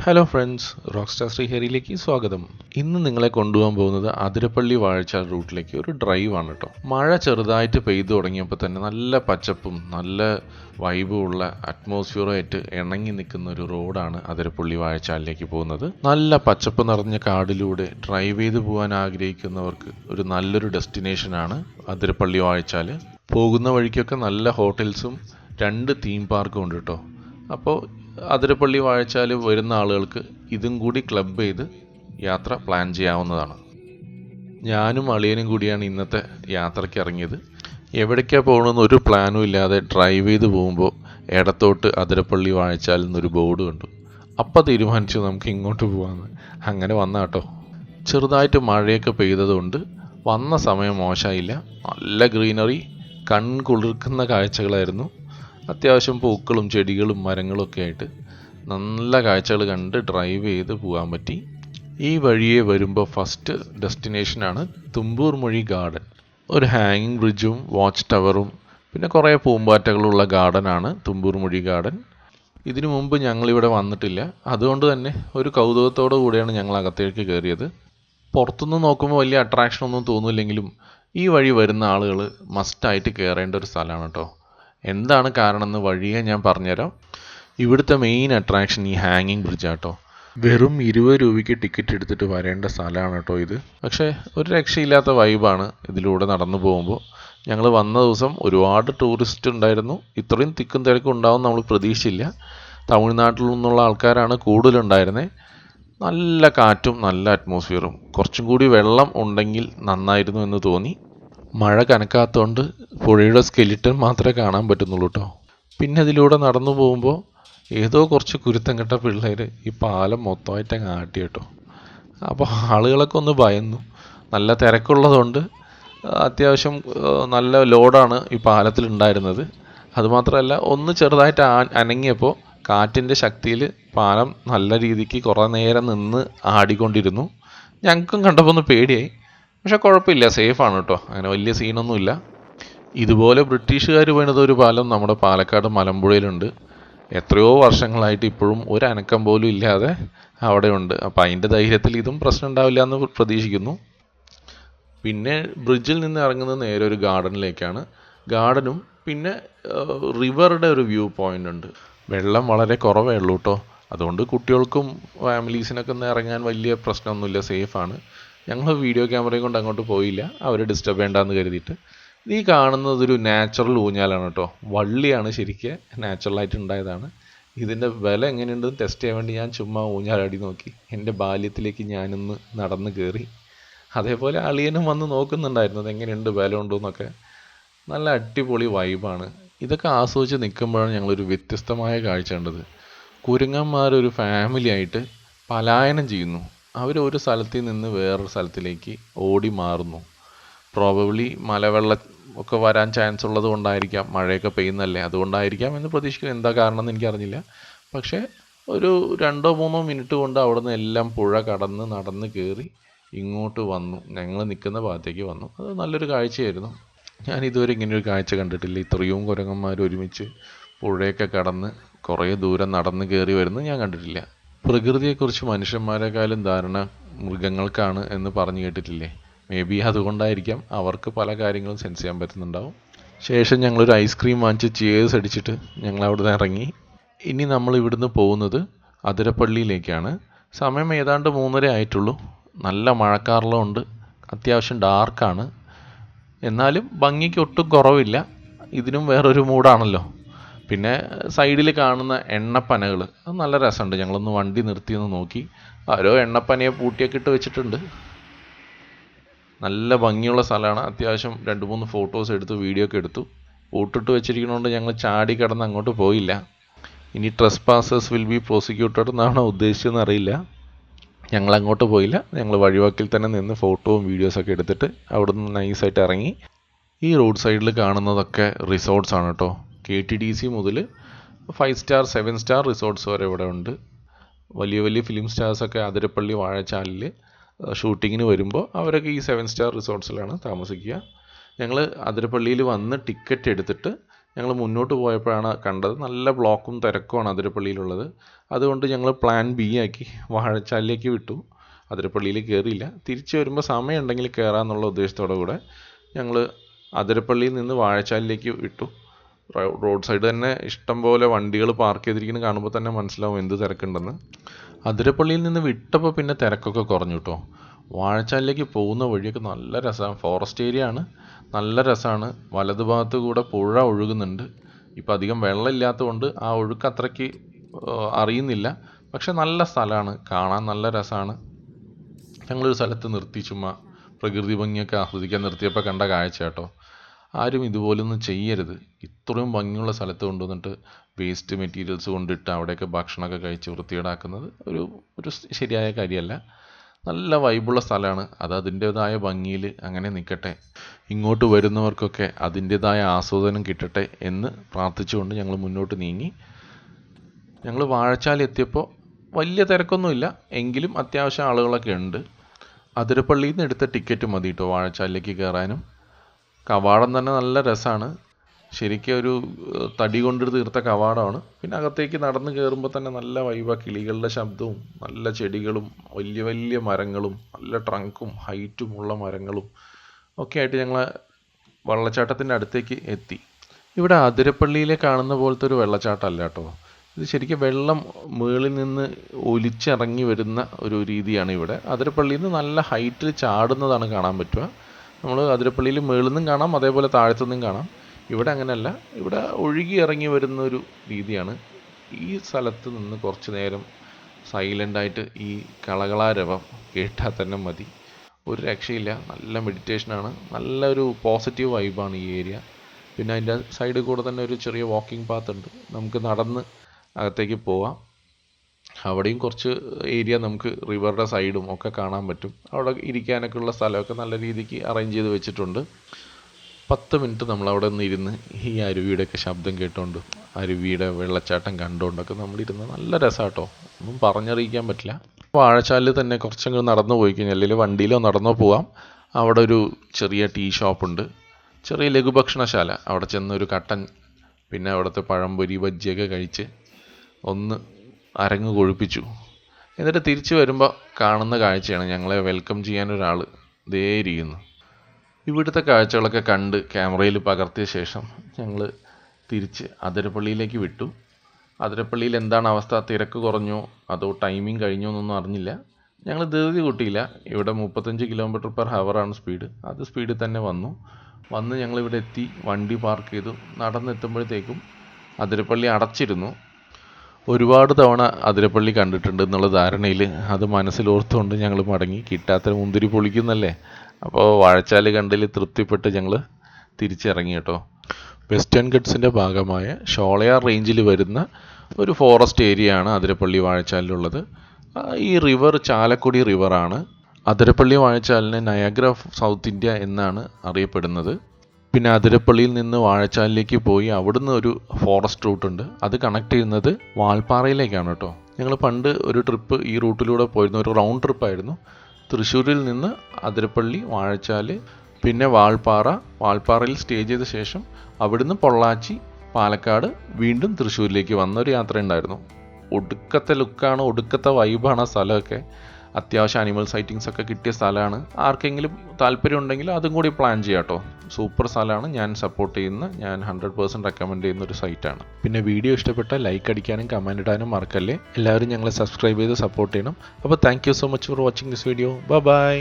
Hello friends rockstar ശ്രീഹരിയിലേക്ക് സ്വാഗതം. ഇന്ന് നിങ്ങളെ കൊണ്ടുപോകാൻ പോകുന്നത് അതിരപ്പള്ളി വാഴച്ചാൽ റൂട്ടിലേക്ക് ഒരു ഡ്രൈവ് ആണ് കേട്ടോ മഴ ചെറുതായിട്ട് പെയ്തു തുടങ്ങിയപ്പോൾ തന്നെ നല്ല പച്ചപ്പും നല്ല വൈബും ഉള്ള അറ്റ്മോസ്ഫിയറുമായിട്ട് ഇണങ്ങി നിൽക്കുന്ന ഒരു റോഡാണ് അതിരപ്പള്ളി വാഴച്ചാലിലേക്ക് പോകുന്നത്. നല്ല പച്ചപ്പ് നിറഞ്ഞ കാടിലൂടെ ഡ്രൈവ് ചെയ്ത് പോകാൻ ആഗ്രഹിക്കുന്നവർക്ക് ഒരു നല്ലൊരു ഡെസ്റ്റിനേഷനാണ് അതിരപ്പള്ളി വാഴച്ചാൽ പോകുന്ന വഴിക്കൊക്കെ നല്ല ഹോട്ടൽസും രണ്ട് തീം പാർക്കും ഉണ്ട് കേട്ടോ അപ്പോൾ അതിരപ്പള്ളി വാഴച്ചാൽ വരുന്ന ആളുകൾക്ക് ഇതും കൂടി ക്ലബ് ചെയ്ത് യാത്ര പ്ലാൻ ചെയ്യാവുന്നതാണ്. ഞാനും അളിയനും കൂടിയാണ് ഇന്നത്തെ യാത്രയ്ക്ക് ഇറങ്ങിയത്. എവിടേക്കാണ് പോകണമെന്ന് ഒരു പ്ലാനും ഇല്ലാതെ ഡ്രൈവ് ചെയ്ത് പോകുമ്പോൾ ഇടത്തോട്ട് അതിരപ്പള്ളി വാഴച്ചാൽ എന്നൊരു ബോർഡ് കണ്ടു. അപ്പോൾ തീരുമാനിച്ചു നമുക്ക് ഇങ്ങോട്ട് പോകാമെന്ന് അങ്ങനെ വന്ന കേട്ടോ ചെറുതായിട്ട് മഴയൊക്കെ പെയ്തതുകൊണ്ട് വന്ന സമയം മോശമായില്ല നല്ല ഗ്രീനറി കൺകുളിർക്കുന്ന കാഴ്ചകളായിരുന്നു. അത്യാവശ്യം പൂക്കളും ചെടികളും മരങ്ങളും ഒക്കെ ആയിട്ട് നല്ല കാഴ്ചകൾ കണ്ട് ഡ്രൈവ് ചെയ്ത് പോകാൻ പറ്റി. ഈ വഴിയെ വരുമ്പോൾ ഫസ്റ്റ് ഡെസ്റ്റിനേഷനാണ് തുമ്പൂർ മൊഴി ഗാർഡൻ ഒരു ഹാങ്ങിങ് ബ്രിഡ്ജും വാച്ച് ടവറും പിന്നെ കുറേ പൂമ്പാറ്റകളുള്ള ഗാർഡനാണ് തുമ്പൂർ മൊഴി ഗാർഡൻ ഇതിനു മുമ്പ് ഞങ്ങളിവിടെ വന്നിട്ടില്ല. അതുകൊണ്ട് തന്നെ ഒരു കൗതുകത്തോടു കൂടിയാണ് ഞങ്ങൾ അകത്തേക്ക് കയറിയത് പുറത്തുനിന്ന് നോക്കുമ്പോൾ വലിയ അട്രാക്ഷൻ ഒന്നും തോന്നില്ലെങ്കിലും ഈ വഴി വരുന്ന ആളുകൾ മസ്റ്റായിട്ട് കയറേണ്ട ഒരു സ്ഥലമാണ് കേട്ടോ എന്താണ് കാരണം എന്ന് വഴിയെ ഞാൻ പറഞ്ഞുതരാം. ഇവിടുത്തെ മെയിൻ അട്രാക്ഷൻ ഈ ഹാങ്ങിങ് ബ്രിഡ്ജ് ആട്ടോ. വെറും ഇരുപത് രൂപയ്ക്ക് ടിക്കറ്റ് എടുത്തിട്ട് വരേണ്ട സ്ഥലമാണ് കേട്ടോ ഇത്. പക്ഷേ ഒരു രക്ഷയില്ലാത്ത വൈബാണ് ഇതിലൂടെ നടന്നു പോകുമ്പോൾ. ഞങ്ങൾ വന്ന ദിവസം ഒരുപാട് ടൂറിസ്റ്റ് ഉണ്ടായിരുന്നു. ഇത്രയും തിക്കും തിരക്കും ഉണ്ടാവും നമ്മൾ പ്രതീക്ഷിച്ചില്ല. തമിഴ്നാട്ടിൽ നിന്നുള്ള ആൾക്കാരാണ് കൂടുതലുണ്ടായിരുന്നത് നല്ല കാറ്റും നല്ല അറ്റ്മോസ്ഫിയറും കുറച്ചും കൂടി വെള്ളം ഉണ്ടെങ്കിൽ നന്നായിരുന്നു എന്ന് തോന്നി. മഴ കനക്കാത്തതുകൊണ്ട് പുഴയുടെ സ്കെലിറ്റൻ മാത്രമേ കാണാൻ പറ്റുന്നുള്ളൂ കേട്ടോ പിന്നെ അതിലൂടെ നടന്നു പോകുമ്പോൾ ഏതോ കുറച്ച് കുരുത്തം കെട്ട പിള്ളേർ ഈ പാലം മൊത്തമായിട്ട് അങ്ങ് ആട്ടി കേട്ടോ. അപ്പോൾ ആളുകളൊക്കെ ഒന്ന് ഭയന്നു. നല്ല തിരക്കുള്ളതുകൊണ്ട് അത്യാവശ്യം നല്ല ലോഡാണ് ഈ പാലത്തിൽ ഉണ്ടായിരുന്നത് അതുമാത്രമല്ല ഒന്ന് ചെറുതായിട്ട് അനങ്ങിയപ്പോൾ കാറ്റിന്റെ ശക്തിയിൽ പാലം നല്ല രീതിക്ക് കുറേ നേരം നിന്ന് ആടിക്കൊണ്ടിരുന്നു. ഞങ്ങൾക്കും കണ്ടപ്പോൾ ഒന്ന് പേടിയായി. പക്ഷെ കുഴപ്പമില്ല. സേഫാണ് കേട്ടോ അങ്ങനെ വലിയ സീനൊന്നുമില്ല ഇതുപോലെ ബ്രിട്ടീഷുകാർ പണിത ഒരു പാലം നമ്മുടെ പാലക്കാട് മലമ്പുഴയിലുണ്ട്. എത്രയോ വർഷങ്ങളായിട്ട് ഇപ്പോഴും ഒരു അനക്കം പോലും ഇല്ലാതെ അവിടെയുണ്ട്. അപ്പം അതിന്റെ ധൈര്യത്തിൽ ഇതും പ്രശ്നം ഉണ്ടാവില്ല എന്ന് പ്രതീക്ഷിക്കുന്നു. പിന്നെ ബ്രിഡ്ജിൽ നിന്ന് ഇറങ്ങുന്നത് നേരെ ഒരു ഗാർഡനിലേക്കാണ്. ഗാർഡനും പിന്നെ റിവറുടെ ഒരു വ്യൂ പോയിന്റ് ഉണ്ട്. വെള്ളം വളരെ കുറവേ ഉള്ളൂ കേട്ടോ അതുകൊണ്ട് കുട്ടികൾക്കും ഫാമിലീസിനൊക്കെ ഒന്ന് ഇറങ്ങാൻ വലിയ പ്രശ്നമൊന്നുമില്ല. സേഫാണ് ഞങ്ങൾ വീഡിയോ ക്യാമറയും കൊണ്ട് അങ്ങോട്ട് പോയില്ല. അവരെ ഡിസ്റ്റർബ് വേണ്ടാന്ന് കരുതിയിട്ട്. ഈ കാണുന്നത് ഒരു നാച്ചുറൽ ഊഞ്ഞാലാണ് കേട്ടോ. വള്ളിയാണ് ശരിക്ക് നാച്ചുറലായിട്ട് ഉണ്ടായതാണ്. ഇതിന്റെ വില എങ്ങനെയുണ്ടെന്ന് ടെസ്റ്റ് ചെയ്യാൻ വേണ്ടി ഞാൻ ചുമ്മാ ഊഞ്ഞാലാടി നോക്കി. എന്റെ ബാല്യത്തിലേക്ക് ഞാനൊന്ന് നടന്ന് കയറി അതേപോലെ അളിയനും വന്ന് നോക്കുന്നുണ്ടായിരുന്നു അതെങ്ങനെയുണ്ട് വില ഉണ്ടോ എന്നൊക്കെ. നല്ല അടിപൊളി വൈബാണ് ഇതൊക്കെ ആസ്വദിച്ച് നിൽക്കുമ്പോഴാണ് ഞങ്ങളൊരു വ്യത്യസ്തമായ കാഴ്ച കണ്ടത്. കുരുങ്ങന്മാരൊരു ഒരു ഫാമിലി ആയിട്ട് പലായനം ചെയ്യുന്നു. അവർ ഒരു സ്ഥലത്ത് നിന്ന് വേറൊരു സ്ഥലത്തിലേക്ക് ഓടി മാറുന്നു. പ്രോബബ്ലി മലവെള്ളം ഒക്കെ വരാൻ ചാൻസ് ഉള്ളത് കൊണ്ടായിരിക്കാം. മഴയൊക്കെ പെയ്യുന്നല്ലേ? അതുകൊണ്ടായിരിക്കാം എന്ന് പ്രതീക്ഷിക്കുന്നു. എന്താ കാരണം എന്ന് എനിക്കറിഞ്ഞില്ല. പക്ഷേ ഒരു രണ്ടോ മൂന്നോ മിനിറ്റ് കൊണ്ട് അവിടെ നിന്ന് എല്ലാം പുഴ കടന്ന് നടന്ന് കയറി ഇങ്ങോട്ട് വന്നു. ഞങ്ങൾ നിൽക്കുന്ന ഭാഗത്തേക്ക് വന്നു. അത് നല്ലൊരു കാഴ്ചയായിരുന്നു. ഞാൻ ഇതുവരെ ഇങ്ങനെ ഒരു കാഴ്ച കണ്ടിട്ടില്ല. ഇത്രയും കുരങ്ങന്മാർ ഒരുമിച്ച് പുഴയൊക്കെ കടന്ന് കുറേ ദൂരം നടന്ന് കയറി വരുന്നത് ഞാൻ കണ്ടിട്ടില്ല. പ്രകൃതിയെക്കുറിച്ച് മനുഷ്യന്മാരെക്കാളും ധാരണ മൃഗങ്ങൾക്കാണ് എന്ന് പറഞ്ഞു കേട്ടിട്ടില്ലേ? മേ ബി അതുകൊണ്ടായിരിക്കാം അവർക്ക് പല കാര്യങ്ങളും സെൻസ് ചെയ്യാൻ പറ്റുന്നുണ്ടാവും. ശേഷം ഞങ്ങളൊരു ഐസ്ക്രീം വാങ്ങിച്ച് ചിയേഴ്സ് അടിച്ചിട്ട് ഞങ്ങൾ അവിടുന്ന് ഇറങ്ങി. ഇനി നമ്മൾ ഇവിടുന്ന് പോകുന്നത് അതിരപ്പള്ളിയിലേക്കാണ്. സമയം ഏതാണ്ട് മൂന്നര ആയിട്ടുള്ളൂ. നല്ല മഴക്കാറെല്ലാം ഉണ്ട്. അത്യാവശ്യം ഡാർക്കാണ് എന്നാലും ഭംഗിക്ക് ഒട്ടും കുറവില്ല. ഇതിനും വേറൊരു മൂഡാണല്ലോ പിന്നെ സൈഡിൽ കാണുന്ന എണ്ണപ്പനകൾ അത് നല്ല രസമുണ്ട്. ഞങ്ങളൊന്ന് വണ്ടി നിർത്തി ഒന്ന് നോക്കി. ഓരോ എണ്ണപ്പനയെ പൂട്ടിയൊക്കെ ഇട്ട് വെച്ചിട്ടുണ്ട്. നല്ല ഭംഗിയുള്ള സ്ഥലമാണ്. അത്യാവശ്യം രണ്ട് മൂന്ന് ഫോട്ടോസ് എടുത്തു വീഡിയോ ഒക്കെ എടുത്തു. പൂട്ടിട്ട് വെച്ചിരിക്കുന്നതുകൊണ്ട് ഞങ്ങൾ ചാടി കിടന്ന് അങ്ങോട്ട് പോയില്ല. ഇനി trespassers will be prosecuted എന്നാണോ ഉദ്ദേശിച്ചതെന്ന് അറിയില്ല. ഞങ്ങൾ അങ്ങോട്ട് പോയില്ല. ഞങ്ങൾ വഴിവാക്കിൽ തന്നെ നിന്ന് ഫോട്ടോയും വീഡിയോസൊക്കെ എടുത്തിട്ട് അവിടെ നിന്ന് നൈസായിട്ട് ഇറങ്ങി. ഈ റോഡ് സൈഡിൽ കാണുന്നതൊക്കെ റിസോർട്ട്സ് ആണ് കേട്ടോ. കെ ടി ഡി സി മുതൽ five star seven star resorts വരെ ഇവിടെ ഉണ്ട്. വലിയ വലിയ ഫിലിം സ്റ്റാർസൊക്കെ അതിരപ്പള്ളി വാഴച്ചാലിൽ ഷൂട്ടിങ്ങിന് വരുമ്പോൾ അവരൊക്കെ ഈ സെവൻ സ്റ്റാർ റിസോർട്ട്സിലാണ് താമസിക്കുക. ഞങ്ങൾ അതിരപ്പള്ളിയിൽ വന്ന് ടിക്കറ്റ് എടുത്തിട്ട് ഞങ്ങൾ മുന്നോട്ട് പോയപ്പോഴാണ് കണ്ടത്. നല്ല ബ്ലോക്കും തിരക്കുമാണ് അതിരപ്പള്ളിയിലുള്ളത്. അതുകൊണ്ട് ഞങ്ങൾ പ്ലാൻ ബി ആക്കി വാഴച്ചാലിലേക്ക് വിട്ടു. അതിരപ്പള്ളിയിൽ കയറിയില്ല. തിരിച്ചു വരുമ്പോൾ സമയമുണ്ടെങ്കിൽ കയറാമെന്നുള്ള ഉദ്ദേശത്തോടു കൂടെ ഞങ്ങൾ അതിരപ്പള്ളിയിൽ നിന്ന് വാഴച്ചാലിലേക്ക് വിട്ടു. റോഡ് സൈഡ് തന്നെ ഇഷ്ടം പോലെ വണ്ടികൾ പാർക്ക് ചെയ്തിരിക്കുന്നത് കാണുമ്പോൾ തന്നെ മനസ്സിലാവും എന്ത് തിരക്കുണ്ടെന്ന്. അതിരപ്പള്ളിയിൽ നിന്ന് വിട്ടപ്പോൾ പിന്നെ തിരക്കൊക്കെ കുറഞ്ഞു കേട്ടോ വാഴച്ചാലിലേക്ക് പോകുന്ന വഴിയൊക്കെ നല്ല രസമാണ് ഫോറസ്റ്റ് ഏരിയ ആണ്. നല്ല രസമാണ് വലതുഭാഗത്ത് കൂടെ പുഴ ഒഴുകുന്നുണ്ട്. ഇപ്പം അധികം വെള്ളമില്ലാത്തതുകൊണ്ട് ആ ഒഴുക്ക് അത്രയ്ക്ക് അറിയുന്നില്ല. പക്ഷെ നല്ല സ്ഥലമാണ് കാണാൻ നല്ല രസമാണ് ഞങ്ങളൊരു സ്ഥലത്ത് നിർത്തി ചുമ്മാ പ്രകൃതി ഭംഗിയൊക്കെ ആസ്വദിക്കാൻ നിർത്തിയപ്പോൾ കണ്ട കാഴ്ച കേട്ടോ ആരും ഇതുപോലൊന്നും ചെയ്യരുത്. ഇത്രയും ഭംഗിയുള്ള സ്ഥലത്ത് കൊണ്ടുവന്നിട്ട് വേസ്റ്റ് മെറ്റീരിയൽസ് കൊണ്ടിട്ട് അവിടെയൊക്കെ ഭക്ഷണമൊക്കെ കഴിച്ച് വൃത്തികേടാക്കുന്നത് ഒരു ഒരു ശരിയായ കാര്യമല്ല. നല്ല വൈബുള്ള സ്ഥലമാണ്. അത് അതിന്റേതായ ഭംഗിയിൽ അങ്ങനെ നിൽക്കട്ടെ. ഇങ്ങോട്ട് വരുന്നവർക്കൊക്കെ അതിന്റേതായ ആസ്വാദനം കിട്ടട്ടെ എന്ന് പ്രാർത്ഥിച്ചുകൊണ്ട് ഞങ്ങൾ മുന്നോട്ട് നീങ്ങി. ഞങ്ങൾ വാഴച്ചാൽ എത്തിയപ്പോൾ വലിയ തിരക്കൊന്നുമില്ല. എങ്കിലും അത്യാവശ്യം ആളുകളൊക്കെ ഉണ്ട്. അതിരപ്പള്ളിയിൽ നിന്ന് എടുത്ത ടിക്കറ്റ് മതി കേട്ടോ വാഴച്ചാലിലേക്ക് കയറാനും. കവാടം തന്നെ നല്ല രസമാണ് ശരിക്കും ഒരു തടി കൊണ്ട് തീർത്ത കവാടമാണ്. പിന്നെ അകത്തേക്ക് നടന്നു കയറുമ്പോൾ തന്നെ നല്ല വൈബാണ് കിളികളുടെ ശബ്ദവും നല്ല ചെടികളും വലിയ വലിയ മരങ്ങളും നല്ല ട്രങ്കും ഹൈറ്റും ഉള്ള മരങ്ങളും ഒക്കെ ആയിട്ട് ഞങ്ങൾ വെള്ളച്ചാട്ടത്തിന്റെ അടുത്തേക്ക് എത്തി. ഇവിടെ അതിരപ്പള്ളിയിലെ കാണുന്ന പോലത്തെ ഒരു വെള്ളച്ചാട്ടമല്ല കേട്ടോ. ഇത് ശരിക്കും വെള്ളം മുകളിൽ നിന്ന് ഒലിച്ചിറങ്ങി വരുന്ന ഒരു രീതിയാണ് ഇവിടെ. അതിരപ്പള്ളിയിൽ നിന്ന് നല്ല ഹൈറ്റിൽ ചാടുന്നതാണ് കാണാൻ പറ്റുക. നമ്മൾ അതിരപ്പള്ളിയിൽ മുകളിൽ നിന്നും കാണാം അതേപോലെ താഴത്തു നിന്നും കാണാം. ഇവിടെ അങ്ങനെയല്ല. ഇവിടെ ഒഴുകി ഇറങ്ങി വരുന്ന ഒരു രീതിയാണ്. ഈ സ്ഥലത്ത് നിന്ന് കുറച്ച് നേരം സൈലന്റായിട്ട് ഈ കളകളാരവം കേട്ടാൽ തന്നെ മതി. ഒരു രക്ഷയില്ല. നല്ല മെഡിറ്റേഷനാണ് നല്ലൊരു പോസിറ്റീവ് വൈബാണ് ഈ ഏരിയ പിന്നെ അതിന്റെ സൈഡിൽ കൂടെ തന്നെ ഒരു ചെറിയ വാക്കിംഗ് പാത്ത് ഉണ്ട്. നമുക്ക് നടന്ന് അകത്തേക്ക് പോവാം. അവിടെയും കുറച്ച് ഏരിയ നമുക്ക് റിവറുടെ സൈഡും ഒക്കെ കാണാൻ പറ്റും. അവിടെ ഇരിക്കാനൊക്കെ ഉള്ള സ്ഥലമൊക്കെ നല്ല രീതിക്ക് അറേഞ്ച് ചെയ്ത് വെച്ചിട്ടുണ്ട്. പത്ത് മിനിറ്റ് നമ്മൾ അവിടെ നിന്ന് ഇരുന്ന് ഈ അരുവിയുടെയൊക്കെ ശബ്ദം കേട്ടുകൊണ്ട് അരുവിയുടെ വെള്ളച്ചാട്ടം കണ്ടുകൊണ്ടൊക്കെ നമ്മളിരുന്ന് നല്ല രസമാട്ടോ ഒന്നും പറഞ്ഞറിയിക്കാൻ പറ്റില്ല. വാഴച്ചാലിൽ തന്നെ കുറച്ചങ്ങ് നടന്നു പോയി കഴിഞ്ഞാൽ അല്ലെങ്കിൽ വണ്ടിയിലോ നടന്നോ പോവാം. അവിടെ ഒരു ചെറിയ ടീ ഷോപ്പുണ്ട്. ചെറിയ ലഘുഭക്ഷണശാല. അവിടെ ചെന്ന് ഒരു കട്ടൻ പിന്നെ അവിടുത്തെ പഴംപൊരി ബജ്ജിയൊക്കെ കഴിച്ച് ഒന്ന് അരങ്ങ് കൊഴുപ്പിച്ചു. എന്നിട്ട് തിരിച്ചു വരുമ്പോൾ കാണുന്ന കാഴ്ചയാണ് ഞങ്ങളെ വെൽക്കം ചെയ്യാൻ ഒരാൾ ദേ ഇരിക്കുന്നു. ഇവിടുത്തെ കാഴ്ചകളൊക്കെ കണ്ട് ക്യാമറയിൽ പകർത്തിയ ശേഷം ഞങ്ങൾ തിരിച്ച് അതിരപ്പള്ളിയിലേക്ക് വിട്ടു. അതിരപ്പള്ളിയിൽ എന്താണ് അവസ്ഥ? തിരക്ക് കുറഞ്ഞോ? അതോ ടൈമിംഗ് കഴിഞ്ഞോ എന്നൊന്നും അറിഞ്ഞില്ല. ഞങ്ങൾ ധൃതി കൂട്ടിയില്ല. ഇവിടെ മുപ്പത്തഞ്ച് കിലോമീറ്റർ പെർ ഹവറാണ് സ്പീഡ് അത് സ്പീഡിൽ തന്നെ വന്നു. വന്ന് ഞങ്ങൾ ഇവിടെ എത്തി വണ്ടി പാർക്ക് ചെയ്തു. നടന്നെത്തുമ്പോഴത്തേക്കും അതിരപ്പള്ളി അടച്ചിരുന്നു. ഒരുപാട് തവണ അതിരപ്പള്ളി കണ്ടിട്ടുണ്ട് എന്നുള്ള ധാരണയിൽ അത് മനസ്സിലോർത്തുകൊണ്ട് ഞങ്ങൾ മടങ്ങി. കിട്ടാത്ത മുന്തിരി പൊളിക്കുന്നല്ലേ? അപ്പോൾ വാഴച്ചാൽ കണ്ടിൽ തൃപ്തിപ്പെട്ട് ഞങ്ങൾ തിരിച്ചിറങ്ങി കേട്ടോ. വെസ്റ്റേൺ ഗഡ്സിന്റെ ഭാഗമായ ഷോളയാർ റേഞ്ചിൽ വരുന്ന ഒരു ഫോറസ്റ്റ് ഏരിയ ആണ് അതിരപ്പള്ളി വാഴച്ചാലിലുള്ളത്. ഈ റിവർ ചാലക്കുടി റിവറാണ് അതിരപ്പള്ളി വാഴച്ചാലിനെ നയാഗ്ര സൗത്ത് ഇന്ത്യ എന്നാണ് അറിയപ്പെടുന്നത്. പിന്നെ അതിരപ്പള്ളിയിൽ നിന്ന് വാഴച്ചാലിലേക്ക് പോയി അവിടുന്ന് ഒരു ഫോറസ്റ്റ് റൂട്ട് ഉണ്ട്. അത് കണക്ട് ചെയ്യുന്നത് വാൽപ്പാറയിലേക്കാണ് കേട്ടോ. ഞങ്ങൾ പണ്ട് ഒരു ട്രിപ്പ് ഈ റൂട്ടിലൂടെ പോയിരുന്നു. ഒരു റൗണ്ട് ട്രിപ്പായിരുന്നു തൃശ്ശൂരിൽ നിന്ന് അതിരപ്പള്ളി വാഴച്ചാൽ പിന്നെ വാൾപ്പാറ. വാൾപ്പാറയിൽ സ്റ്റേ ചെയ്ത ശേഷം അവിടുന്ന് പൊള്ളാച്ചി പാലക്കാട് വീണ്ടും തൃശ്ശൂരിലേക്ക് വന്ന ഒരു യാത്ര ഉണ്ടായിരുന്നു ഒടുക്കത്തെ ലുക്കാണ് ഒടുക്കത്തെ വൈബാണ് ആ സ്ഥലമൊക്കെ. അത്യാവശ്യം അനിമൽ സൈറ്റിങ്സ് ഒക്കെ കിട്ടിയ സ്ഥലമാണ്. ആർക്കെങ്കിലും താല്പര്യം ഉണ്ടെങ്കിൽ അതും കൂടി പ്ലാൻ ചെയ്യാം കേട്ടോ സൂപ്പർ സ്ഥലമാണ്. ഞാൻ സപ്പോർട്ട് ചെയ്യുന്ന ഞാൻ ഹൺഡ്രഡ് പേഴ്സന്റ് റെക്കമെൻഡ് ചെയ്യുന്ന ഒരു സൈറ്റാണ് പിന്നെ വീഡിയോ ഇഷ്ടപ്പെട്ട ലൈക്ക് അടിക്കാനും കമന്റ് ഇടാനും മറക്കല്ലേ. എല്ലാവരും ഞങ്ങളെ സബ്സ്ക്രൈബ് ചെയ്ത് സപ്പോർട്ട് ചെയ്യണം. അപ്പോൾ thank so much for watching this video bye